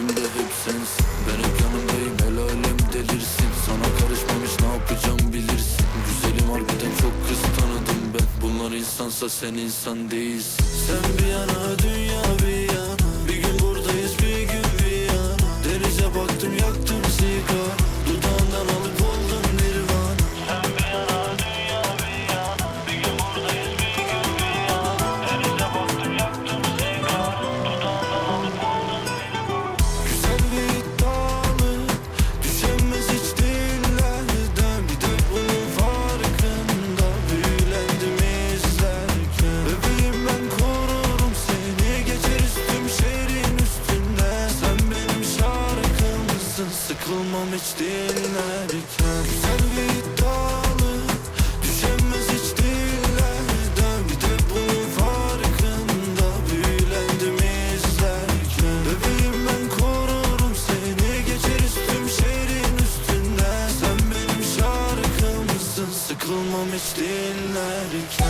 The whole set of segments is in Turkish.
gücümde hep sensin Ben hep yanındayım el alem delirsin. Sana karışmamış ne yapacağım bilirsin. Güzelim harbiden çok kız tanıdım ben. Bunlar insansa sen insan değilsin. Sen bir yana dünya Bir şarkımsın Sıkılmam hiç dinlerken. Güzel ve iddialı Düşemez hiç dillerden. Bir de bunun farkında Büyülendim izlerken. Bebeğim ben korurum seni. Geçer üstüm şehrin üstünde Sen benim şarkımsın Sıkılmam hiç dinlerken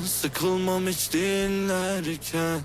Sıkılmam hiç dinlerken